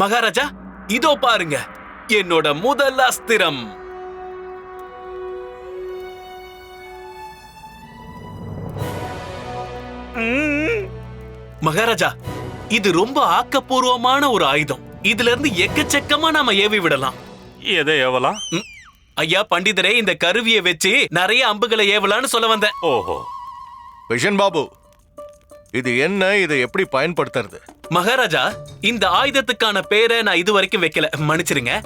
மகாராஜா இதோ பாருங்க. என்னோட முதல் அஸ்திரம். மகாராஜா இது ரொம்ப ஆக்கப்பூர்வமான ஒரு ஆயுதம். இதுல இருந்து எக்கச்சக்கமா நாம ஏவி விடலாம். எதை ஏவலாம். ஐயா பண்டிதரே இந்த கருவியை வச்சு நிறைய அம்புகளை ஏவலான்னு சொல்ல வந்தேன். ஓஹோ. விஷன் பாபு இது என்ன? இதை எப்படி பயன்படுத்துறது? மகாராஜா இந்த ஆயுதத்துக்கான பேரை நான் இது வரைக்கும் வைக்கல. மன்னிச்சிருங்க.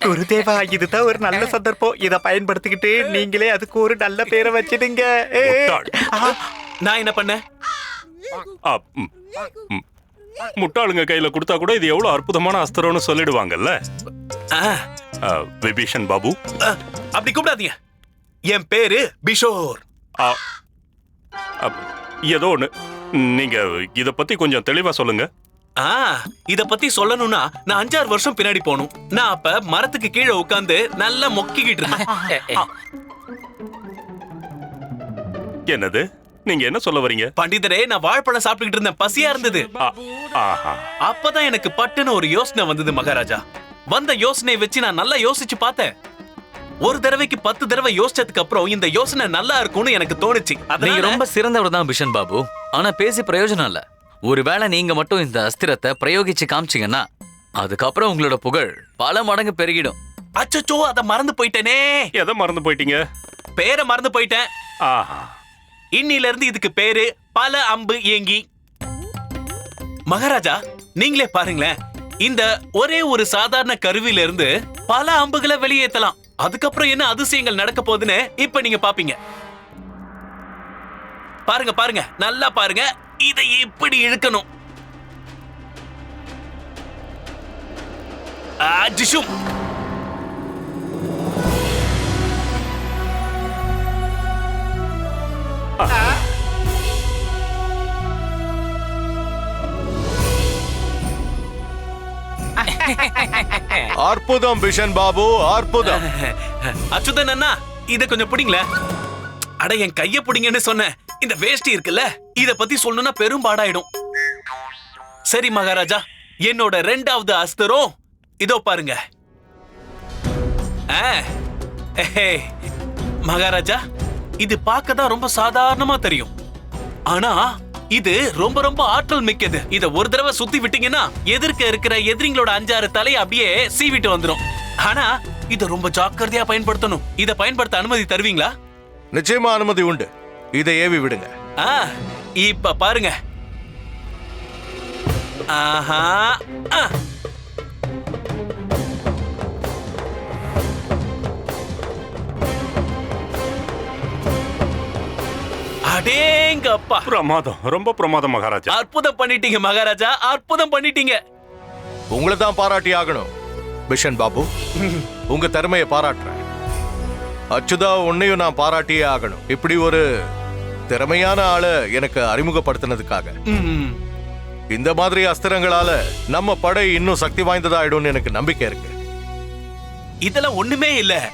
குருதேவா இதுதான் ஒரு நல்ல சந்தர்ப்பம். இத பயன்படுத்திக்கிட்டு நீங்களே அதுக்கு ஒரு நல்ல பேரை வச்சிடுங்க. நான் என்ன ம். முட்டாளுங்க கையில கொடுத்தா கூட இது எவ்வளவு அற்புதமான அஸ்திரம்னு சொல்லிடுவாங்கல்ல? விபீஷன் பாபு. அப்படி கூப்பிடாதீங்க. என் பேரு பிஷோர். ஆ, அப், ஏதோ ஒண்ணு. நீங்க இத பத்தி கொஞ்சம் தெளிவா சொல்லுங்க. ஆ இத பத்தி சொல்லணும்னா நான் அஞ்சாறு வருஷம் பின்னாடி போகணும். நான் அப்ப மரத்துக்கு கீழே உட்கார்ந்து நல்லா மொக்கிக்கிட்டு இருந்தேன். என்னது? நீங்க என்ன சொல்ல வரீங்க? பண்டிதரே நான் வாழைப்பழம் சாப்பிட்டுக்கிட்டு இருந்தேன். பசியா இருந்தது. அப்பதான் எனக்கு பட்டுன்னு ஒரு யோசனை வந்தது மகாராஜா. வந்த யோசனையை வச்சு நான் நல்லா யோசிச்சு பார்த்தேன். ஒரு தடவைக்கு பத்து தடவை யோசிச்சதுக்கு அப்புறம் இந்த யோசனை நல்லா இருக்கும்னு எனக்கு தோணுச்சு. நீங்க ரொம்ப சிறந்தவர் தான் பிஷன் பாபு. ஆனா பேசி பிரயோஜனம் இல்ல. ஒருவேளை நீங்க மட்டும் இந்த அஸ்திரத்தை பிரயோகிச்சு காமிச்சீங்கன்னா அதுக்கப்புறம் உங்களோட புகழ் பல மடங்கு பெருகிடும். அச்சச்சோ அத மறந்து போயிட்டேனே. எதை மறந்து போயிட்டீங்க? பேரை மறந்து போயிட்டேன். ஆஹா இன்னில இருந்து இதுக்கு பேரு பல அம்பு ஏங்கி. மகாராஜா நீங்களே பாருங்களேன். இந்த ஒரே ஒரு சாதாரண கருவில இருந்து பல அம்புகளை வெளியேத்தலாம். அதுக்கப்புறம் என்ன அதிசயங்கள் நடக்க போகுதுன்னு இப்ப நீங்க பாப்பீங்க. பாருங்க பாருங்க. நல்லா பாருங்க. இதை எப்படி இழுக்கணும்? ஆ, அற்புதம் பிஷன் பாபு அற்புதம். அச்சுதன் அண்ணா இத கொஞ்சம் பிடிங்களேன் அட என் கைய பிடிங்கன்னு சொன்னேன் இந்த வேஷ்டி இருக்குல்ல இத பத்தி சொல்லணும்னா பெரும் பாடாயிடும். சரி மகாராஜா என்னோட ரெண்டாவது அஸ்தரும் இதோ பாருங்க. மகாராஜா இது பார்க்க தான் ரொம்ப சாதாரணமா தெரியும். ஆனா இது ரொம்ப ரொம்ப ஆற்றல் மிக்கது. இத ஒரு தடவை சுத்தி விட்டீங்கன்னா எதிர்க்க இருக்கிற எதிரிங்களோட அஞ்சாறு தலையை அப்படியே சீவிட்டு வந்துரும். ஆனா இத ரொம்ப ஜாக்கிரதையா பயன்படுத்தணும். இத பயன்படுத்த அனுமதி தருவீங்களா? நிச்சயமா அனுமதி உண்டு. இதை ஏவி விடுங்க. ஆ இப்ப பாருங்க. ஆஹா ஆ. அடேங்கப்பா பிரமாதம். ரொம்ப பிரமாதம் மகாராஜா. அற்புதம் பண்ணிட்டீங்க மகாராஜா. அற்புதம் பண்ணிட்டீங்க. உங்களை தான் பாராட்டி ஆகணும் பிஷன் பாபு. உங்க திறமையை பாராட்டுறேன். அச்சுதா உன்னையும் நான் பாராட்டியே ஆகணும். இப்படி ஒரு திறமையான ஆளை எனக்கு அறிமுகப்படுத்தினதுக்காக. இந்த மாதிரி அஸ்திரங்களால நம்ம படை இன்னும் சக்தி வாய்ந்ததாயிடும்னு எனக்கு நம்பிக்கை இருக்கு. இதெல்லாம் ஒண்ணுமே இல்ல.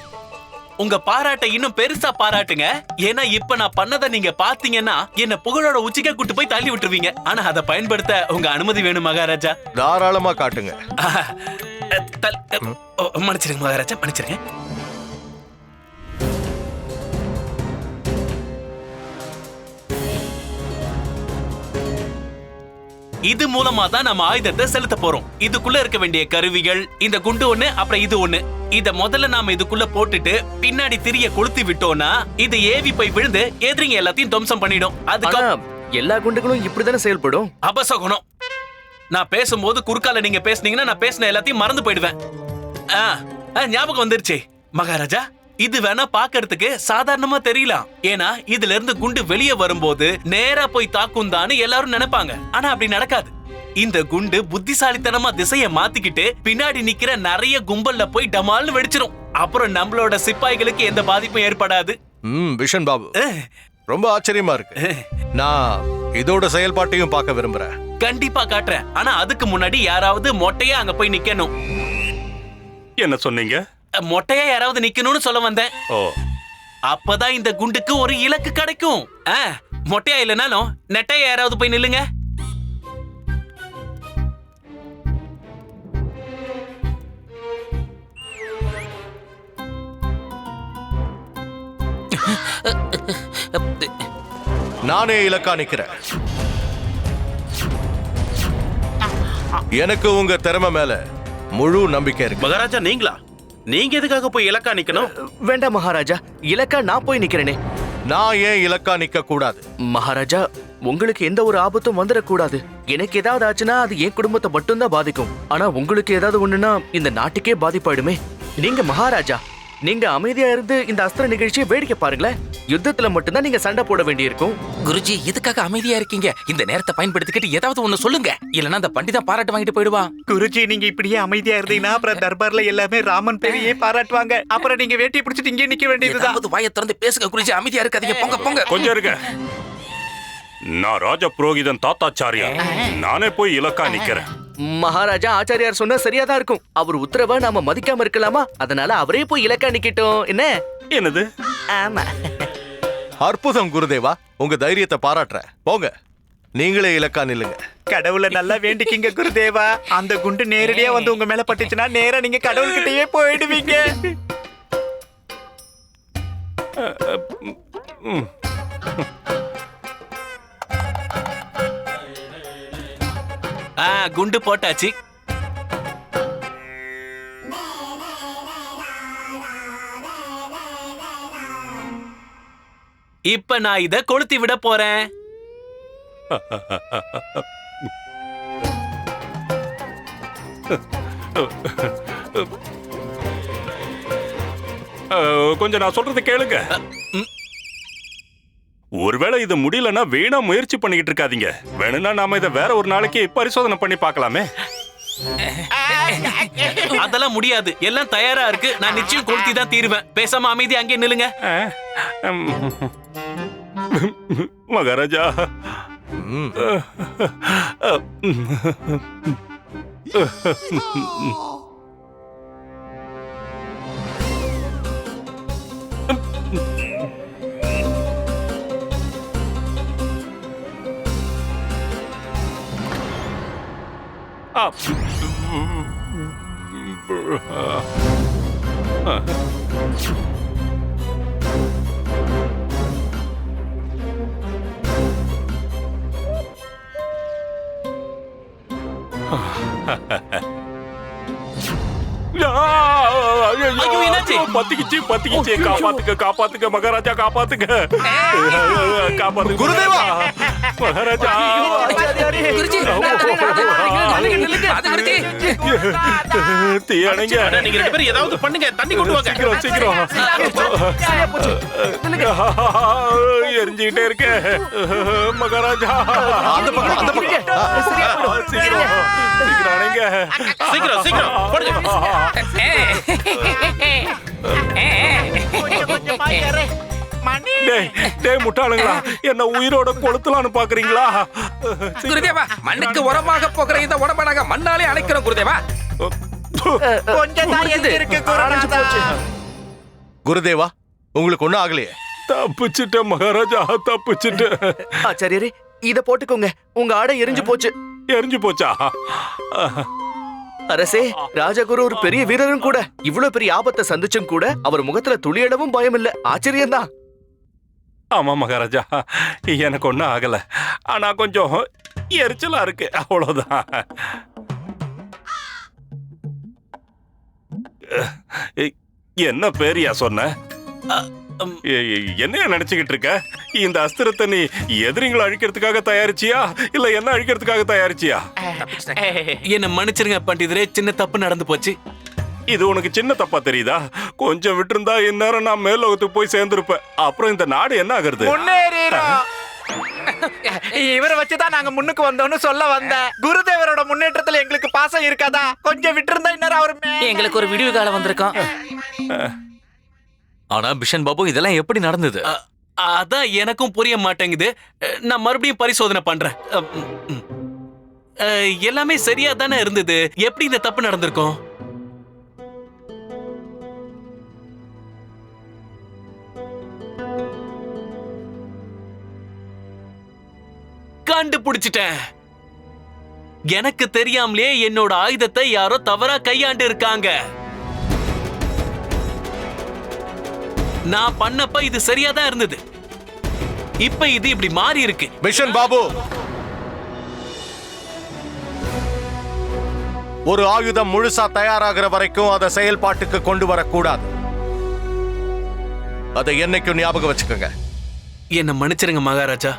உங்க பாராட்டை இன்னும் பெருசா பாராட்டுங்க. ஏன்னா இப்ப நான் பண்ணதை நீங்க பாத்தீங்கன்னா என்ன புகழோட உச்சிக்க கூட்டு போய் தள்ளி விட்டுருவீங்க. ஆனா அதை பயன்படுத்த உங்க அனுமதி வேணும் மகாராஜா. தாராளமா காட்டுங்க. மன்னிச்சிருங்க மகாராஜா மன்னிச்சிருங்க இது மூலமா தான் நம்ம ஆயுதத்தை செலுத்த போறோம். இதுக்குள்ள இருக்க வேண்டிய கருவிகள் இந்த குண்டு ஒண்ணு அப்புறம் இது ஒண்ணு. இத முதல்ல நாம இதுக்குள்ள போட்டுட்டு பின்னாடி திரிய கொளுத்தி விட்டோம்னா இது ஏவி போய் விழுந்து எதிரிங்க எல்லாத்தையும் துவம்சம் பண்ணிடும். அதுக்கு எல்லா குண்டுகளும் இப்படிதானே செயல்படும்? அபசகுணம். நான் பேசும்போது குறுக்கால நீங்க பேசுனீங்கன்னா நான் பேசின எல்லாத்தையும் மறந்து போயிடுவேன். ஞாபகம் வந்துருச்சு. மகாராஜா இது வேணா பாக்குறதுக்கு சாதாரணமா தெரியலாம். ஏன்னா இதுல இருந்து குண்டு வெளியே வரும்போது நேரா போய் தாக்கும் எல்லாரும் நினைப்பாங்க. ஆனா அப்படி நடக்காது. இந்த குண்டு புத்திசாலித்தனமா திசைய மாத்திக்கிட்டு பின்னாடி நிக்கிற நிறைய கும்பல்ல போய் டமால்னு வெடிச்சிரும். அப்புறம் நம்மளோட சிப்பாய்களுக்கு எந்த பாதிப்பும் ஏற்படாது. ம் விஷன் பாபு. ரொம்ப ஆச்சரியமா இருக்கு. நான் இதோட செயல்பாட்டையும் பார்க்க விரும்புறேன். கண்டிப்பா காட்டுறேன். ஆனா அதுக்கு முன்னாடி யாராவது மொட்டையா அங்க போய் நிக்கணும். என்ன சொன்னீங்க? மொட்டையா யாராவது நிக்கணும்னு சொல்ல வந்தேன். ஓ. அப்பதான் இந்த குண்டுக்கு ஒரு இலக்கு கிடைக்கும். மொட்டையா இல்லைனாலும் நெட்டையா யாராவது போய் நில்லுங்க. நானே இலக்கா நிக்கிறேன். எனக்கு உங்க திறமை மேல முழு நம்பிக்கை இருக்கு. மகாராஜா நீங்களா? நீங்க எதுக்காக போய் இலக்கா நிக்கணும்? வேண்டாம் மகாராஜா. இலக்கா நான் போய் நிக்கிறேனே. நான் ஏன் இலக்கா நிக்க கூடாது? மகாராஜா உங்களுக்கு எந்த ஒரு ஆபத்தும் வந்துடக்கூடாது எனக்கு ஏதாவது ஆச்சுன்னா அது என் குடும்பத்தை மட்டும்தான் பாதிக்கும். ஆனா உங்களுக்கு ஏதாவது ஒண்ணுன்னா இந்த நாட்டுக்கே பாதிப்பாயிடுமே. நீங்க மகாராஜா. நீங்க அமைதியா இருந்து இந்த அஸ்திர நிகழ்ச்சியை வேடிக்கை பாருங்களேன். யுத்தத்துல மட்டும்தான் நீங்க சண்டை போட வேண்டியிருக்கும். குருஜி எதுக்காக அமைதியா இருக்கீங்க? இந்த நேரத்தை பயன்படுத்திக்கிட்டு ஏதாவது ஒண்ணு சொல்லுங்க. இல்லனா அந்த பண்டிதன் பாராட்டு வாங்கிட்டு போயிடுவான். குருஜி நீங்க இப்படியே அமைதியா இருந்தீங்கன்னா அப்புறம் தர்பார்ல எல்லாமே ராமன் பேரையே பாராட்டுவாங்க. அப்புறம் நீங்க வேட்டி பிடிச்சிட்டு இங்கே நிக்க வேண்டியதுதான். வாயை திறந்து பேசுங்க குருஜி. அமைதியா இருக்காதீங்க. போங்க போங்க. கொஞ்சம் இருங்க. நான் ராஜ புரோகிதன் தாத்தாச்சாரியா? நானே போய் இலக்கா நிக்கிறேன். மகாராஜா ஆச்சாரியார் சொன்னா சரியா தான் இருக்கும். அவர் உத்தரவை நாம மதிக்காம இருக்கலாமா? அதனால அவரே போய் இலக்கா நிக்கட்டும் என்ன? என்னது? ஆமா. அற்புதம் குருதேவா உங்க தைரியத்தை பாராட்டுறேன் போங்க. நீங்களே இலக்கா நில்லுங்க. கடவுளை நல்லா வேண்டிக்கிங்க குருதேவா. அந்த குண்டு நேரடியா வந்து உங்க மேல பட்டுச்சுன்னா நேரா நீங்க கடவுள்கிட்டயே போயிடுவீங்க. ஆ குண்டு போட்டாச்சு. இப்ப நான் இத கொளுத்தி விட போறேன். கொஞ்சம் நான் சொல்றது கேளுங்க. ஒருவேளை இது முடியலன்னா வீணா முயற்சி பண்ணிக்கிட்டு இருக்காதீங்க. வேணும்னா நாம இதை வேற ஒரு நாளைக்கு பரிசோதனை பண்ணி பார்க்கலாமே. அதெல்லாம் முடியாது. எல்லாம் தயாரா இருக்கு. நான் நிச்சயம் கொளுத்தி தான் தீருவேன். பேசாம அமைதி அங்கே நில்லுங்க. மகாராஜா. ம். ஐயோ, என்னாச்சு? பத்திக்கிச்சு பத்திக்கிச்சு. காப்பாத்துக்க காப்பாத்துக்க மகாராஜா காப்பாத்துக்க காப்பாத்துக்க குருதேவா! மகாராஜா குருஜி தீயணைங்க அண்ணா, நீங்க ரெண்டு பேரும் ஏதாவது பண்ணுங்க தண்ணி கொண்டு வாங்க சீக்கிரம் சீக்கிரம் எரிஞ்சுக்கிட்டே இருக்க மகாராஜா அந்த பக்கம் அந்த பக்கம் சீக்கிரம் சீக்கிரம் அணைங்க சீக்கிரம் சீக்கிரம் போடுங்க டேய் டேய் முட்டாளுங்களா என்ன உயிரோட கொளுத்தலான்னு பாக்குறீங்களா? குருதேவா மண்ணுக்கு உரமாக போகிற இந்த உடம்ப நாங்க மண்ணாலே அணைக்கிறோம் குருதேவா. கொஞ்சம் தான் இருக்கு குருநாதா. குருதேவா உங்களுக்கு ஒண்ணும் ஆகலையே. தப்பிச்சுட்டேன் மகாராஜா தப்பிச்சுட்டேன். ஆச்சாரியரே இத போட்டுக்கோங்க. உங்க ஆடை எரிஞ்சு போச்சு. எரிஞ்சு போச்சா? அரசே ராஜகுரு ஒரு பெரிய வீரரும் கூட. இவ்வளவு பெரிய ஆபத்தை சந்திச்சும் கூட அவர் முகத்துல துளியளவும் பயம் இல்ல ஆச்சரியம்தான். ஆமாம் மகாராஜா எனக்கு ஒன்றும் ஆகல. ஆனா கொஞ்சம் எரிச்சலா இருக்கு அவ்வளவுதான். என்ன பேரியா சொன்ன? என்னையா எ- நினைச்சுக்கிட்டு இருக்க? இந்த அஸ்திரத்தை நீ எதிரிங்களை அழிக்கிறதுக்காக தயாரிச்சியா? இல்ல என்ன அழிக்கிறதுக்காக தயாரிச்சியா? என்ன மன்னிச்சிருங்க பண்டிதரே. சின்ன தப்பு நடந்து போச்சு. இது உனக்கு சின்ன தப்பா தெரியுதா? கொஞ்சம் விட்டிருந்தா இந்நேரம் நான் மேலோகத்துக்கு போய் சேர்ந்திருப்பேன். அப்புறம் இந்த நாடு என்ன ஆகுறது? முன்னேறிடும். இவரை வச்சுதான் நாங்க முன்னுக்கு வந்தோம்னு சொல்ல வந்தேன். குருதேவரோட முன்னேற்றத்துல எங்களுக்கு பாசம் இருக்காதா? கொஞ்சம் விட்டிருந்தா இன்னும் அவர் மே- எங்களுக்கு ஒரு விடிவு காலம் வந்திருக்கோம். ஆனா பிஷன் பாபு இதெல்லாம் எப்படி நடந்தது? அதான் எனக்கும் புரிய மாட்டேங்குது. நான் மறுபடியும் பரிசோதனை பண்றேன். எல்லாமே சரியா தானே இருந்தது? எப்படி இந்த தப்பு நடந்திருக்கும்? கண்டுபிடிச்சிட்டேன். எனக்கு தெரியாமலே என்னோட ஆயுதத்தை யாரோ தவறா கையாண்டு இருக்காங்க நான் பண்ணப்ப இது சரியா தான் இருந்தது. இப்ப இது இப்படி மாறி இருக்கு. மிஷன் பாபு. ஒரு ஆயுதம் முழுசா தயாராகிற வரைக்கும் அதை செயல்பாட்டுக்கு கொண்டு வரக்கூடாது. அதை என்னைக்கும் ஞாபகம் வச்சுக்கோங்க. என்ன மன்னிச்சிருங்க மகாராஜா.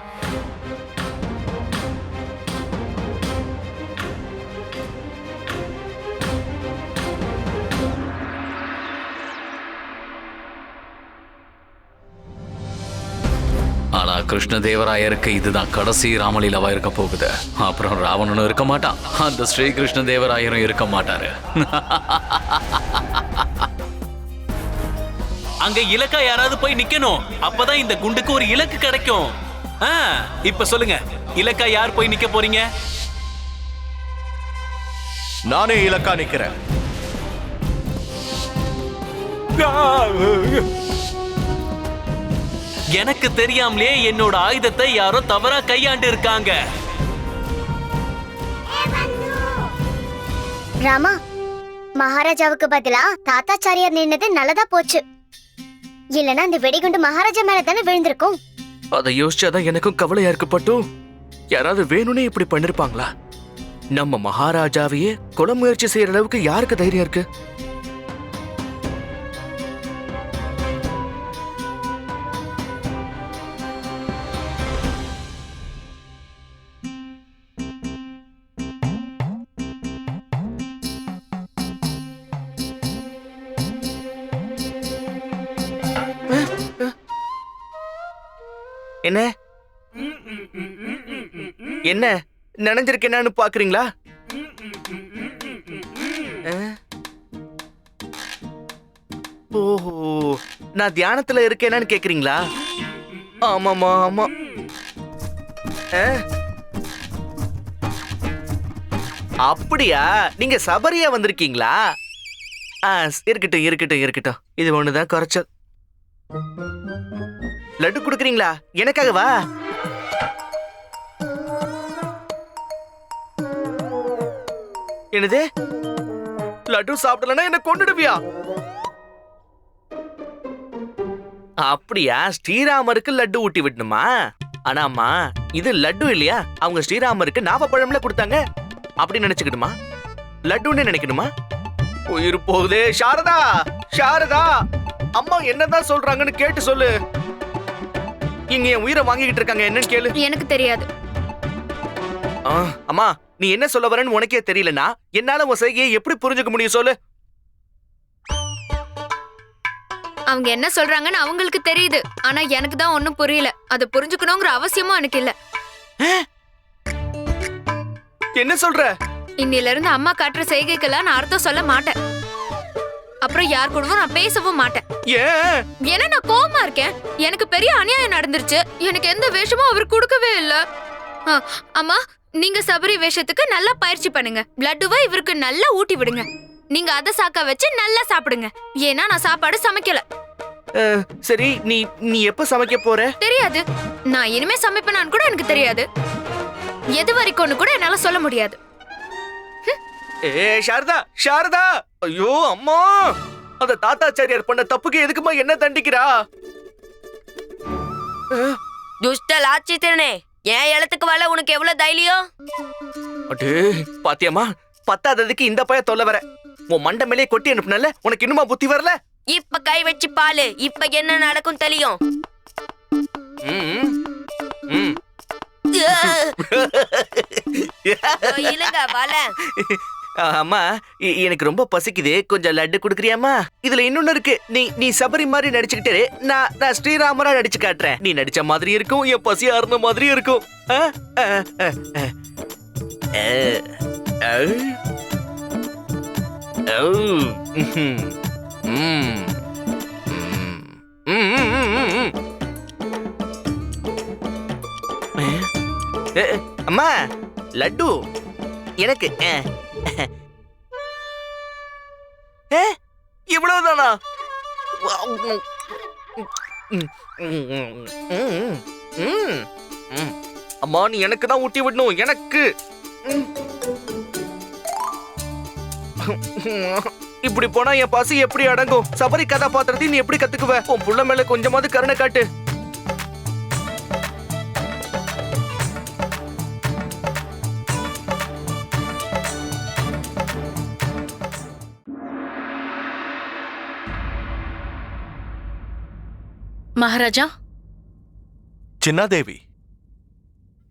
கிருஷ்ணதேவராயருக்கு இதுதான் கடைசி ராமலீலாவா இருக்க போகுது. அப்புறம் ராவணனும் இருக்க மாட்டான். அந்த ஸ்ரீ கிருஷ்ணதேவராயரும் இருக்க மாட்டாரு. அங்க இலக்கா யாராவது போய் நிக்கணும். அப்பதான் இந்த குண்டுக்கு ஒரு இலக்கு கிடைக்கும். ஆ, இப்ப சொல்லுங்க. இலக்கா யார் போய் நிக்க போறீங்க? நானே இலக்கா நிக்கிறேன். எனக்கு தெரியாமலே என்னோட ஆயுதத்தை யாரோ தவறா கையாண்டு இருக்காங்க ராமா மகாராஜாவுக்கு பதிலா தாத்தாச்சாரியார் நின்னது நல்லதா போச்சு. இல்லனா அந்த வெடிகுண்டு மகாராஜா மேல தானே விழுந்திருக்கும்? அதை யோசிச்சாதான் எனக்கும் கவலையா இருக்கு பட்டு. யாராவது வேணும்னே இப்படி பண்ணிருப்பாங்களா? நம்ம மகாராஜாவையே கொலை முயற்சி செய்யற அளவுக்கு யாருக்கு தைரியம் இருக்கு? என்ன? என்ன? நினைஞ்சிருக்கேன்னு என்னன்னு பாக்குறீங்களா ஓஹோ நான் தியானத்துல இருக்கேனான்னு கேக்குறீங்களா? ஆமாமா ஆமா. அப்படியா? நீங்க சபரியா வந்திருக்கீங்களா? இருக்கட்டும் இருக்கட்டும் இருக்கட்டும். இது ஒண்ணுதான் குறைச்சல். லட்டு கொடுக்குறீங்களா? எனக்காகவா என்னது? லட்டு சாப்பிடலன்னா என்ன கொண்டுடுவியா அப்படியா? ஸ்ரீராமருக்கு லட்டு ஊட்டி விடணுமா? ஆனாமா இது லட்டு இல்லையா? அவங்க ஸ்ரீராமருக்கு நாவப்பழம்ல கொடுத்தாங்க. அப்படி நினைச்சுக்கணுமா? லட்டுன்னு நினைக்கணுமா? உயிர் போகுதே சாரதா! சாரதா! அம்மா என்னதான் சொல்றாங்கன்னு கேட்டு சொல்லு. இங்க என் உயிரை வாங்கிக்கிட்டு இருக்காங்க. என்னன்னு கேளு. எனக்கு தெரியாது. ஆ, அம்மா நீ என்ன சொல்ல வரேன்னு உனக்கே தெரியலனா என்னால உன் செய்கையை எப்படி புரிஞ்சுக்க முடியும் சொல்லு. அவங்க என்ன சொல்றாங்கன்னு அவங்களுக்கு தெரியுது. ஆனா எனக்கு தான் ஒண்ணும் புரியல. அதை புரிஞ்சுக்கணுங்கிற அவசியமும் எனக்கு இல்ல. என்ன சொல்ற? இன்னில இருந்து அம்மா காட்டுற செய்கைக்கெல்லாம் நான் அர்த்தம் சொல்ல மாட்டேன். அப்புறம் யார் கூடவும் நான் பேசவும் மாட்டேன். ஏன்? ஏன்னா நான் கோவமா இருக்கேன். எனக்கு பெரிய அநியாயம் நடந்துருச்சு. எனக்கு எந்த வேஷமும் அவர் கொடுக்கவே இல்ல. அம்மா நீங்க சபரி வேஷத்துக்கு நல்லா பயிற்சி பண்ணுங்க. லட்டுவை இவருக்கு நல்லா ஊட்டி விடுங்க. நீங்க அதை சாக்கா வச்சு நல்லா சாப்பிடுங்க. ஏன்னா நான் சாப்பாடு சமைக்கல. சரி நீ நீ எப்ப சமைக்க போற? தெரியாது. நான் இனிமே சமைப்பேனான்னு கூட எனக்கு தெரியாது. எது வரைக்கும்னு கூட என்னால சொல்ல முடியாது. ஏ சாரதா சாரதா! ஐயோ அம்மா! அந்த தாத்தாச்சாரியார் பண்ண தப்புக்கு எதுக்குமா என்ன தண்டிக்கிறா? துஷ்ட லாட்சித்திரனே என் இடத்துக்கு வர உனக்கு எவ்வளவு தைரியம்? அடே பாத்தியம்மா பத்தாததுக்கு இந்த பைய தொல்லை வர. உன் மண்டை மேலே கொட்டி அனுப்புனல உனக்கு இன்னுமா புத்தி வரல? இப்ப கை வச்சு பாலு இப்ப என்ன நடக்கும் தெரியும். இல்லங்க வல. அம்மா இ- எனக்கு ரொம்ப பசிக்குது. கொஞ்சம் லட்டு குடுக்குறியாம்மா? இதுல இன்னொன்னு இருக்கு. நீ நீ சபரி மாதிரி நடிச்சுக்கிட்டு நான் நான் ஸ்ரீராமரா நடிச்சு காட்டுறேன். நீ நடிச்ச மாதிரி இருக்கும் என் பசி ஆறுன மாதிரி இருக்கும். அம்மா லட்டு. எனக்கு ஏ இவ்வளவுதானா? அம்மா நீ எனக்கு தான் ஊட்டி விடணும் எனக்கு. இப்படி போனா என் பசி எப்படி அடங்கும்? சபரி கதாபாத்திரத்தை நீ எப்படி கத்துக்குவ? உன் புள்ள மேல கொஞ்சமாவது கருணை காட்டு. மகாராஜா? சின்னாதேவி.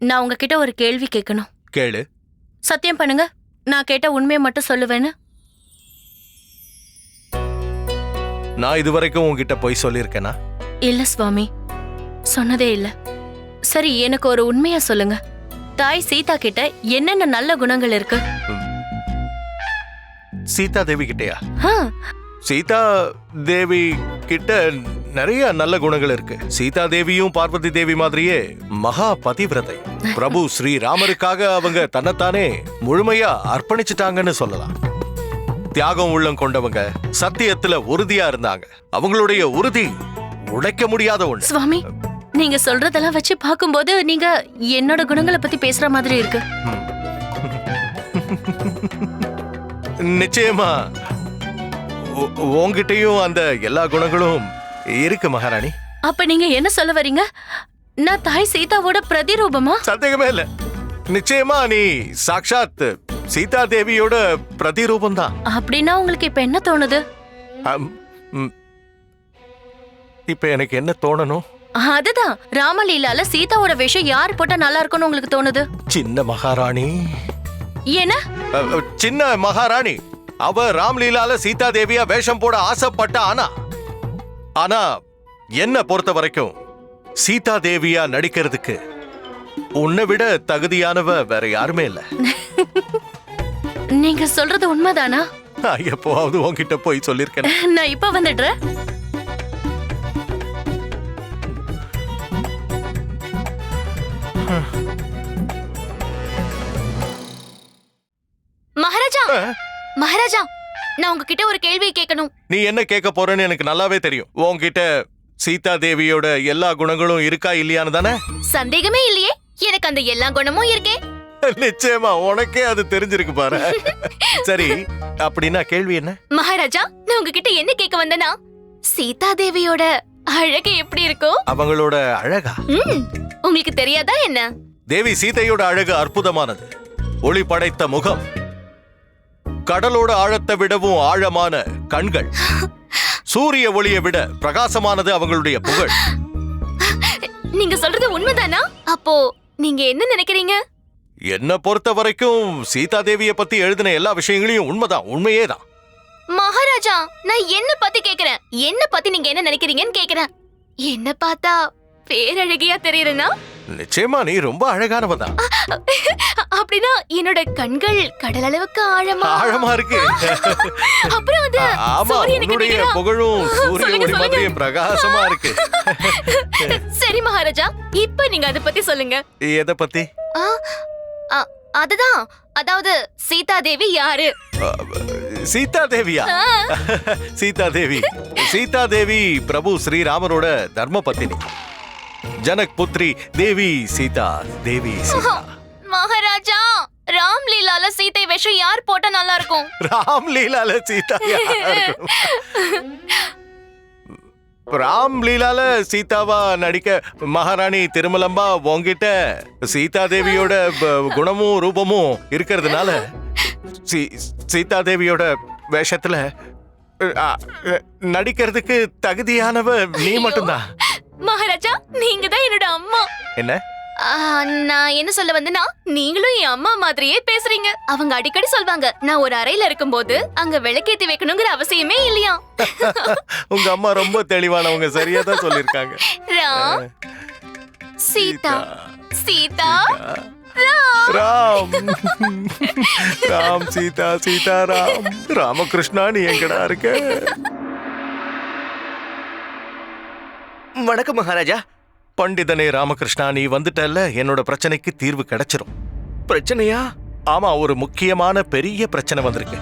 நான் உங்ககிட்ட ஒரு கேள்வி கேட்கணும். கேளு. சத்தியம் பண்ணுங்க நான் கேட்ட உண்மையை மட்டும் சொல்லுவேன்னு. நான் இதுவரைக்கும் உன்கிட்ட போய் சொல்லியிருக்கேனா? இல்ல சுவாமி சொன்னதே இல்ல. சரி எனக்கு ஒரு உண்மையா சொல்லுங்க. தாய் சீதா கிட்ட என்னென்ன நல்ல குணங்கள் இருக்கு? சீதா தேவி கிட்டயா? சீதா தேவி கிட்ட நிறைய நல்ல குணங்கள் இருக்கு. சீதா தேவியும் பார்வதி தேவி மாதிரியே மகா பதிவிரதை. பிரபு ஸ்ரீ ராமருக்காக அவங்க தன்னைத்தானே முழுமையா அர்ப்பணிச்சிட்டாங்கன்னு சொல்லலாம். தியாகம் உள்ளம் கொண்டவங்க சத்தியத்துல உறுதியா இருந்தாங்க. அவங்களுடைய உறுதி உடைக்க முடியாத ஒண்ணு. சுவாமி நீங்க சொல்றதெல்லாம் வச்சு பார்க்கும்போது நீங்க என்னோட குணங்களை பத்தி பேசுற மாதிரி இருக்கு. நிச்சயமா. உ- உன்கிட்டயும் அந்த எல்லா குணங்களும் இருக்கு மகாராணி. அப்ப நீங்க என்ன சொல்ல வரீங்க? நான் தாய் சீதாவோட பிரதிரூபமா? சந்தேகமே இல்ல. நிச்சயமா நீ சாக்ஷாத் சீதா தேவியோட பிரதிரூபம் தான் அப்படின்னா உங்களுக்கு இப்ப என்ன தோணுது? இப்ப எனக்கு என்ன தோணணும் அதுதான். ராமலீலால சீதாவோட வேஷம் யார் போட்டா நல்லா இருக்கும்னு உங்களுக்கு தோணுது? சின்ன மகாராணி. என்ன? சின்ன மகாராணி. அவ ராம்லீலால சீதா தேவியா வேஷம் போட ஆசைப்பட்ட ஆனா ஆனா என்ன பொறுத்த வரைக்கும் சீதா தேவியா நடிக்கிறதுக்கு உன்னை விட தகுதியானவ வேற யாருமே இல்ல. நீங்க சொல்றது உண்மைதானா? நான் எப்போவாவது உன்கிட்ட போய் சொல்லிருக்கேன். நான் இப்ப வந்துடுறேன். மகாராஜா! மகாராஜா! நான் உங்ககிட்ட ஒரு கேள்வி கேட்கணும். நீ என்ன கேட்க போறேன்னு எனக்கு நல்லாவே தெரியும். உன்கிட்ட சீதா தேவியோட எல்லா குணங்களும் இருக்கா இல்லையான்னு தானே? சந்தேகமே இல்லையே. எனக்கு அந்த எல்லா குணமும் இருக்கே. நிச்சயமா உனக்கே அது தெரிஞ்சிருக்கு பாரு. சரி அப்படின்னா கேள்வி என்ன? மகாராஜா நான் உங்ககிட்ட என்ன கேட்க வந்தேனா சீதா தேவியோட அழகு எப்படி இருக்கும் அவங்களோட அழகா? ம், உங்களுக்கு தெரியாதா என்ன? தேவி சீதையோட அழகு அற்புதமானது. ஒளி படைத்த முகம். கடலோட ஆழத்தை விடவும் ஆழமான கண்கள். சூரிய ஒளியை விட பிரகாசமானது அவங்களுடைய புகழ். நீங்க சொல்றது உண்மைதானா? அப்போ நீங்க என்ன நினைக்கிறீங்க? என்ன பொறுத்த வரைக்கும் சீதா தேவிய பத்தி எழுதின எல்லா விஷயங்களையும் உண்மைதான் உண்மையே தான் மகாராஜா நான் என்ன பத்தி கேக்குறேன். என்ன பத்தி நீங்க என்ன நினைக்கிறீங்கன்னு கேக்குறேன். என்ன பார்த்தா பேரழகியா தெரியறனா நிச்சயமா நீ ரொம்ப அழகானவ தான் அப்படின்னா என்னோட கண்கள் கடல் அளவுக்கு ஆழமா? ஆழமா இருக்கு. அப்புறம் அது ஆமா உன்னுடைய? புகழும் சூரிய சொல்லுங்க, ஒளி சொல்லுங்க. மாதிரியும் பிரகாசமா இருக்கு. சரி மகாராஜா இப்ப நீங்க அத பத்தி சொல்லுங்க. எதை பத்தி? அதுதான். அதாவது சீதா தேவி யாரு? சீதா தேவியா. சீதா தேவி சீதா தேவி பிரபு ஸ்ரீராமரோட தர்ம பத்தினி ஜனக் புத்ரி தேவி சீதா தேவி சீதா. மகாராஜா ராம் லீலால சீதை வேஷம் யார் போட்டா நல்லா இருக்கும் ராம் லீலால சீதா? ராம் லீலால சீதாவா நடிக்க மகாராணி திருமலம்பா உன்கிட்ட சீதா தேவியோட ப- குணமும் ரூபமும் இருக்கிறதுனால சீ- சீதா தேவியோட வேஷத்துல அ, அ, நடிக்கிறதுக்கு தகுதியானவ நீ மட்டும்தான். மகாராஜா நீங்க தான் என்னோட அம்மா. என்ன? நான் என்ன சொல்ல வந்தேன்னா நீங்களும் என் அம்மா மாதிரியே பேசுறீங்க. அவங்க அடிக்கடி சொல்வாங்க நான் ஒரு அறையில இருக்கும்போது அங்க விளக்கேத்தி வைக்கணுங்கிற அவசியமே இல்லையா? உங்க அம்மா ரொம்ப தெளிவானவங்க சரியா தான் சொல்லிருக்காங்க ராம் சீதா சீதா. ராம். ராம் சீதா சீதா ராம். ராமகிருஷ்ணா நீ எங்கடா இருக்க? வணக்கம் மகாராஜா. பண்டிதனே ராமகிருஷ்ணா நீ வந்துட்டல்ல? என்னோட பிரச்சனைக்கு தீர்வு கிடைச்சிரும். பிரச்சனையா? ஆமா ஒரு முக்கியமான பெரிய பிரச்சனை வந்திருக்கு.